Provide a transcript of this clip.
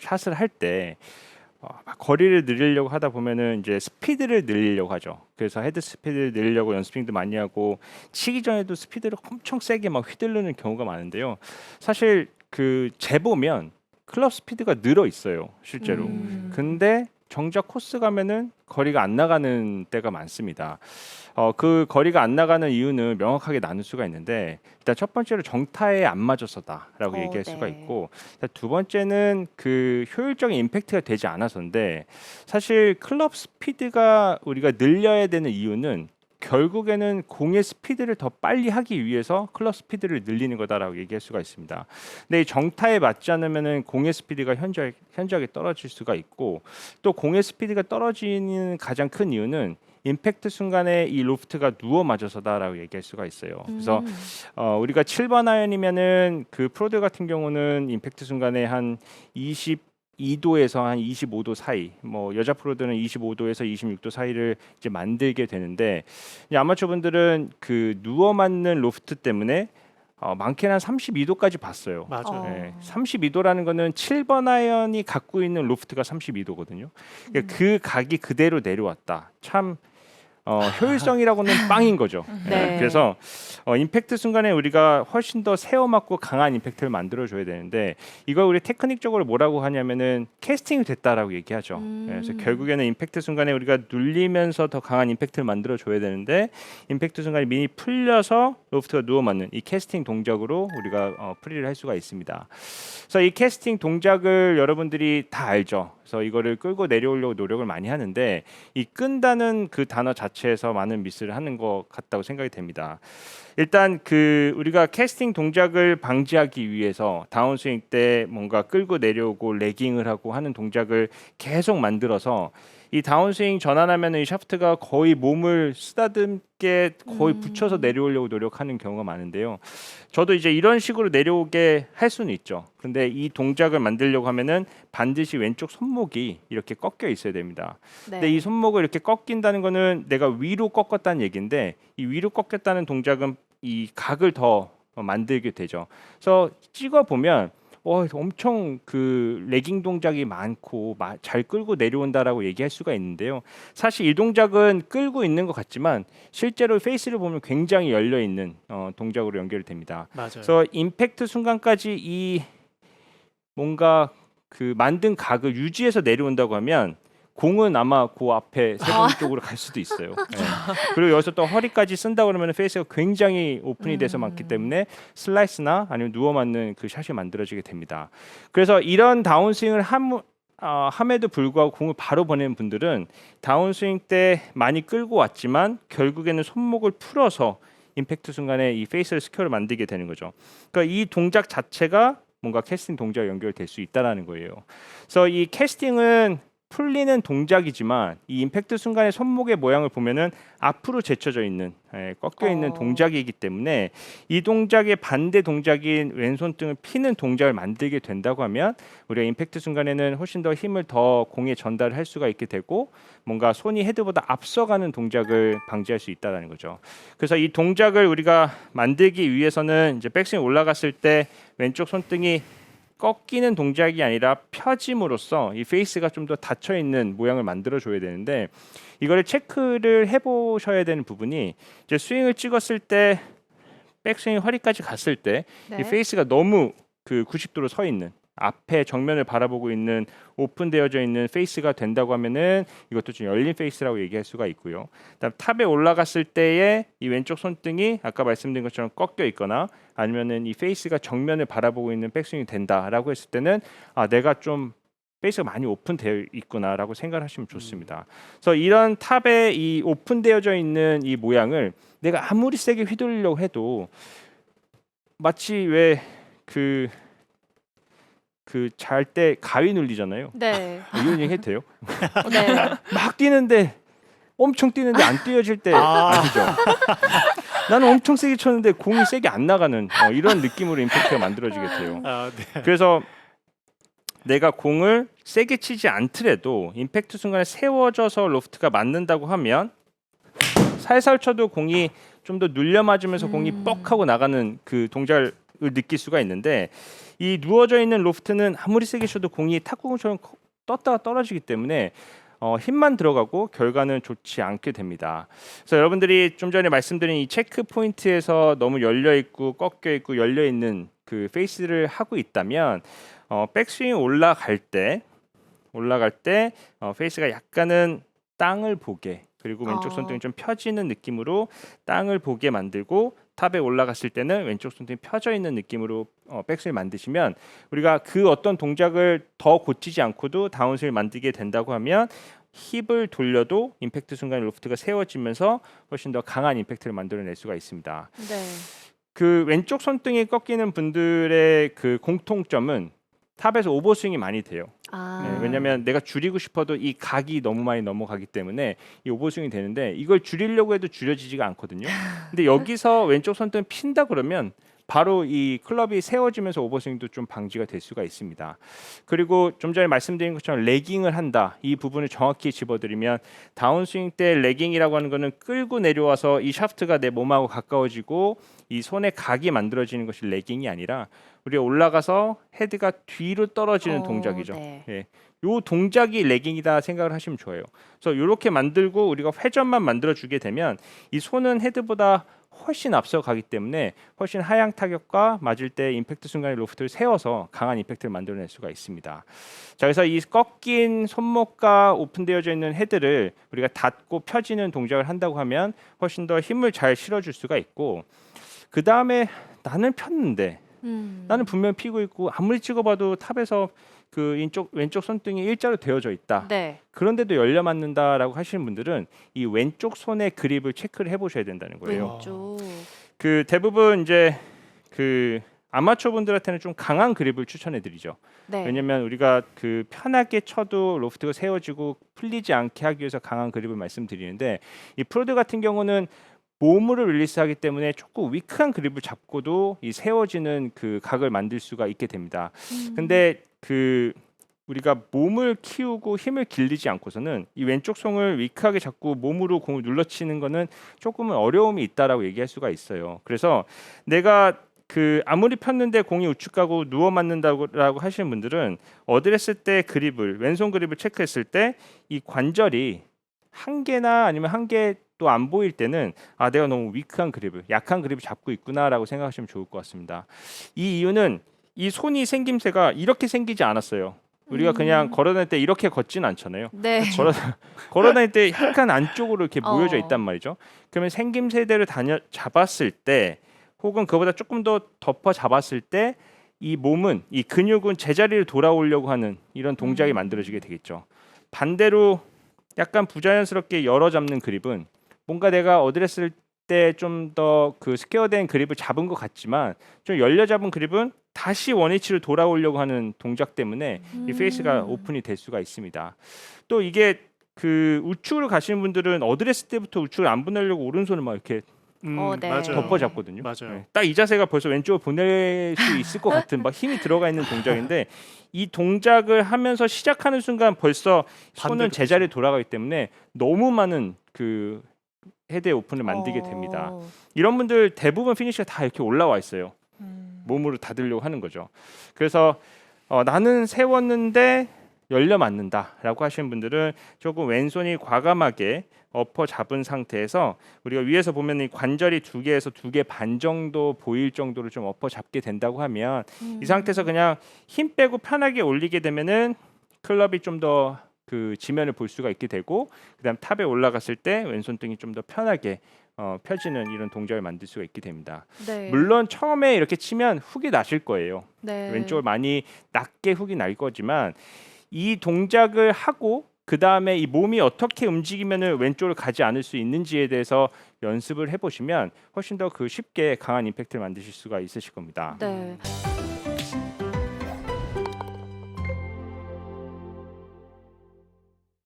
샷을 할때 어, 막 거리를 늘리려고 하다 보면은 이제 스피드를 늘리려고 하죠. 그래서 헤드 스피드를 늘리려고 연스윙도 많이 하고 치기 전에도 스피드를 엄청 세게 막 휘두르는 경우가 많은데요. 사실 그 재보면 클럽 스피드가 늘어 있어요, 실제로. 음. 근데 정작 코스 가면은 거리가 안 나가는 때가 많습니다. 어, 그 거리가 안 나가는 이유는 명확하게 나눌 수가 있는데 일단 첫 번째로 정타에 안 맞았었다라고 어, 얘기할 수가 네. 있고 일단 두 번째는 그 효율적인 임팩트가 되지 않아서인데 사실 클럽 스피드가 우리가 늘려야 되는 이유는 결국에는 공의 스피드를 더 빨리 하기 위해서 클럽 스피드를 늘리는 거다라고 얘기할 수가 있습니다. 근데 이 정타에 맞지 않으면은 공의 스피드가 현저하게, 현저하게 떨어질 수가 있고 또 공의 스피드가 떨어지는 가장 큰 이유는 임팩트 순간에 이 로프트가 누워 맞아서다라고 얘기할 수가 있어요. 그래서 음. 어, 우리가 7번 아이언이면은 그 프로들 같은 경우는 임팩트 순간에 한 22도에서 한 25도 사이, 뭐 여자 프로들은 25도에서 26도 사이를 이제 만들게 되는데 이제 아마추어 분들은 그 누워 맞는 로프트 때문에 어, 많게는 한 32도까지 봤어요. 맞아요. 어. 네, 32도라는 거는 7번 아이언이 갖고 있는 로프트가 32도거든요. 그러니까 그 각이 그대로 내려왔다. 참 어, 효율성이라고는 빵인 거죠. 네. 예, 그래서 어, 임팩트 순간에 우리가 훨씬 더 세워 맞고 강한 임팩트를 만들어 줘야 되는데 이걸 우리 테크닉적으로 뭐라고 하냐면은 캐스팅이 됐다라고 얘기하죠. 음. 예, 그래서 결국에는 임팩트 순간에 우리가 눌리면서 더 강한 임팩트를 만들어 줘야 되는데 임팩트 순간에 미니 풀려서 로프트가 누워 맞는 이 캐스팅 동작으로 우리가 어, 프리를 할 수가 있습니다. 그래서 이 캐스팅 동작을 여러분들이 다 알죠. 그래서 이거를 끌고 내려오려고 노력을 많이 하는데 이 끈다는 그 단어 자체에서 많은 미스를 하는 것 같다고 생각이 됩니다. 일단 그 우리가 캐스팅 동작을 방지하기 위해서 다운스윙 때 뭔가 끌고 내려오고 레깅을 하고 하는 동작을 계속 만들어서 이 다운스윙 전환하면 이 샤프트가 거의 몸을 쓰다듬게 거의 음. 붙여서 내려오려고 노력하는 경우가 많은데요. 저도 이제 이런 식으로 내려오게 할 수는 있죠. 근데 이 동작을 만들려고 하면은 반드시 왼쪽 손목이 이렇게 꺾여 있어야 됩니다. 네. 근데 이 손목을 이렇게 꺾인다는 거는 내가 위로 꺾었다는 얘기인데 이 위로 꺾였다는 동작은 이 각을 더 어, 만들게 되죠. 그래서 찍어 보면 어, 엄청 그 레깅 동작이 많고 마- 잘 끌고 내려온다라고 얘기할 수가 있는데요. 사실 이 동작은 끌고 있는 것 같지만 실제로 페이스를 보면 굉장히 열려 있는 어, 동작으로 연결됩니다. 맞아요. 그래서 임팩트 순간까지 이 뭔가 그 만든 각을 유지해서 내려온다고 하면 공은 아마 그 앞에 세번 쪽으로 갈 수도 있어요. 예. 그리고 여기서 또 허리까지 쓴다 그러면 페이스가 굉장히 오픈이 돼서 음. 많기 때문에 슬라이스나 아니면 누워 맞는 그 샷이 만들어지게 됩니다. 그래서 이런 다운스윙을 함 어, 함에도 불구하고 공을 바로 보내는 분들은 다운스윙 때 많이 끌고 왔지만 결국에는 손목을 풀어서 임팩트 순간에 이 페이스를 스퀘어를 만들게 되는 거죠. 그러니까 이 동작 자체가 뭔가 캐스팅 동작과 연결될 수 있다라는 거예요. 그래서 이 캐스팅은 풀리는 동작이지만 이 임팩트 순간의 손목의 모양을 보면은 앞으로 제쳐져 있는 예, 꺾여 있는 어. 동작이기 때문에 이 동작의 반대 동작인 왼손 등을 피는 동작을 만들게 된다고 하면 우리가 임팩트 순간에는 훨씬 더 힘을 더 공에 전달을 할 수가 있게 되고 뭔가 손이 헤드보다 앞서가는 동작을 방지할 수 있다는 거죠. 그래서 이 동작을 우리가 만들기 위해서는 이제 백스윙 올라갔을 때 왼쪽 손등이 꺾이는 동작이 아니라 펴짐으로써 이 페이스가 좀 더 닫혀 있는 모양을 만들어 줘야 되는데 이거를 체크를 해 보셔야 되는 부분이 이제 스윙을 찍었을 때 백스윙 허리까지 갔을 때이 네. 페이스가 너무 그 90도로 서 있는 앞에 정면을 바라보고 있는 오픈되어져 있는 페이스가 된다고 하면은 이것도 좀 열린 페이스라고 얘기할 수가 있고요. 그다음 탑에 올라갔을 때에 이 왼쪽 손등이 아까 말씀드린 것처럼 꺾여 있거나 아니면은 이 페이스가 정면을 바라보고 있는 백스윙이 된다라고 했을 때는 아 내가 좀 페이스가 많이 오픈되어 있구나라고 생각하시면 좋습니다. 그래서 이런 탑에 이 오픈되어져 있는 이 모양을 내가 아무리 세게 휘둘리려고 해도 마치 왜그 그 잘 때 가위 눌리잖아요. 네. 이런 얘기 해도 돼요? 어, 네. 막 뛰는데 엄청 뛰는데 안 뛰어질 때 아. 아시죠? 나는 엄청 세게 쳤는데 공이 세게 안 나가는 어, 이런 느낌으로 임팩트가 만들어지게 돼요. 아, 네. 그래서 내가 공을 세게 치지 않더라도 임팩트 순간에 세워져서 로프트가 맞는다고 하면 살살 쳐도 공이 좀 더 눌려 맞으면서 공이 음. 뻑 하고 나가는 그 동작을 느낄 수가 있는데 이 누워져 있는 로프트는 아무리 세게 쳐도 공이 탁구공처럼 커- 떴다가 떨어지기 때문에 어, 힘만 들어가고 결과는 좋지 않게 됩니다. 그래서 여러분들이 좀 전에 말씀드린 이 체크 포인트에서 너무 열려 있고 꺾여 있고 열려 있는 그 페이스를 하고 있다면 어, 백스윙 올라갈 때 올라갈 때 어, 페이스가 약간은 땅을 보게 그리고 왼쪽 어. 손등이 좀 펴지는 느낌으로 땅을 보게 만들고 탑에 올라갔을 때는 왼쪽 손등이 펴져 있는 느낌으로 어, 백스윙 만드시면 우리가 그 어떤 동작을 더 고치지 않고도 다운스윙을 만들게 된다고 하면 힙을 돌려도 임팩트 순간에 로프트가 세워지면서 훨씬 더 강한 임팩트를 만들어낼 수가 있습니다. 네. 그 왼쪽 손등이 꺾이는 분들의 그 공통점은 탑에서 오버스윙이 많이 돼요. 아. 네, 왜냐하면 내가 줄이고 싶어도 이 각이 너무 많이 넘어가기 때문에 이 오버스윙이 되는데 이걸 줄이려고 해도 줄여지지가 않거든요. 근데 여기서 왼쪽 손등 핀다 그러면 바로 이 클럽이 세워지면서 오버스윙도 좀 방지가 될 수가 있습니다. 그리고 좀 전에 말씀드린 것처럼 레깅을 한다. 이 부분을 정확히 집어드리면 다운스윙 때 레깅이라고 하는 거는 끌고 내려와서 이 샤프트가 내 몸하고 가까워지고 이 손의 각이 만들어지는 것이 레깅이 아니라 우리가 올라가서 헤드가 뒤로 떨어지는 어, 동작이죠. 네. 요 동작이 레깅이다 생각을 하시면 좋아요. 그래서 이렇게 만들고 우리가 회전만 만들어 주게 되면 이 손은 헤드보다 훨씬 앞서 가기 때문에 훨씬 하향 타격과 맞을 때 임팩트 순간에 로프트를 세워서 강한 임팩트를 만들어낼 수가 있습니다. 자, 그래서 이 꺾인 손목과 오픈되어져 있는 헤드를 우리가 닫고 펴지는 동작을 한다고 하면 훨씬 더 힘을 잘 실어줄 수가 있고 그 다음에 나는 폈는데 음. 나는 분명 피고 있고 아무리 찍어봐도 탑에서 그 왼쪽 왼쪽 손등이 일자로 되어져 있다. 네. 그런데도 열려 맞는다라고 하시는 분들은 이 왼쪽 손의 그립을 체크를 해보셔야 된다는 거예요. 왼쪽. 그 대부분 이제 그 아마추어 분들한테는 좀 강한 그립을 추천해 드리죠. 네. 왜냐면 우리가 그 편하게 쳐도 로프트가 세워지고 풀리지 않게 하기 위해서 강한 그립을 말씀드리는데 이 프로들 같은 경우는 몸으로 릴리스하기 때문에 조금 위크한 그립을 잡고도 이 세워지는 그 각을 만들 수가 있게 됩니다. 음. 근데 그 우리가 몸을 키우고 힘을 길리지 않고서는 이 왼쪽 손을 위크하게 잡고 몸으로 공을 눌러치는 거는 조금은 어려움이 있다라고 얘기할 수가 있어요. 그래서 내가 그 아무리 폈는데 공이 우측 가고 누워 맞는다고 하시는 분들은 어드레스 때 그립을 왼손 그립을 체크했을 때 이 관절이 한 개나 아니면 한 개 또 안 보일 때는 아 내가 너무 위크한 그립을 약한 그립을 잡고 있구나라고 생각하시면 좋을 것 같습니다. 이 이유는 이 손이 생김새가 이렇게 생기지 않았어요. 우리가 그냥 음. 걸어다닐 때 이렇게 걷진 않잖아요. 네. 걸어 걸어다닐 때 약간 안쪽으로 이렇게 모여져 어. 있단 말이죠. 그러면 생김새대로 다녀 잡았을 때 혹은 그보다 조금 더 덮어 잡았을 때 이 몸은 이 근육은 제자리를 돌아오려고 하는 이런 동작이 음. 만들어지게 되겠죠. 반대로 약간 부자연스럽게 열어 잡는 그립은 뭔가 내가 어드레스를 때 좀 더 그 스퀘어된 그립을 잡은 것 같지만 좀 열려 잡은 그립은 다시 원위치를 돌아오려고 하는 동작 때문에 이 페이스가 음. 오픈이 될 수가 있습니다. 또 이게 그 우측으로 가시는 분들은 어드레스 때부터 우측을 안 보내려고 오른손을 막 이렇게 음, 어, 네. 맞아요. 덮어 잡거든요. 맞아요. 딱 이 자세가 벌써 왼쪽으로 보낼 수 있을 것 같은 막 힘이 들어가 있는 동작인데 이 동작을 하면서 시작하는 순간 벌써 손은 반대로 제자리에 돌아가기 때문에 너무 많은 그 헤드의 오픈을 만들게 됩니다. 어. 이런 분들 대부분 피니시가 다 이렇게 올라와 있어요. 음. 몸으로 닫으려고 하는 거죠. 그래서 어, 나는 세웠는데 열려 맞는다라고 하시는 분들은 조금 왼손이 과감하게 엎어 잡은 상태에서 우리가 위에서 보면 이 관절이 두 개에서 두 개 반 정도 보일 정도로 좀 엎어 잡게 된다고 하면 음. 이 상태에서 그냥 힘 빼고 편하게 올리게 되면은 클럽이 좀 더 그 지면을 볼 수가 있게 되고 그다음 탑에 올라갔을 때 왼손등이 좀 더 편하게 어, 펴지는 이런 동작을 만들 수가 있게 됩니다. 네. 물론 처음에 이렇게 치면 훅이 나실 거예요. 네. 왼쪽을 많이 낮게 훅이 날 거지만 이 동작을 하고 그 다음에 이 몸이 어떻게 움직이면은 왼쪽으로 가지 않을 수 있는지에 대해서 연습을 해보시면 훨씬 더 그 쉽게 강한 임팩트를 만드실 수가 있으실 겁니다. 네.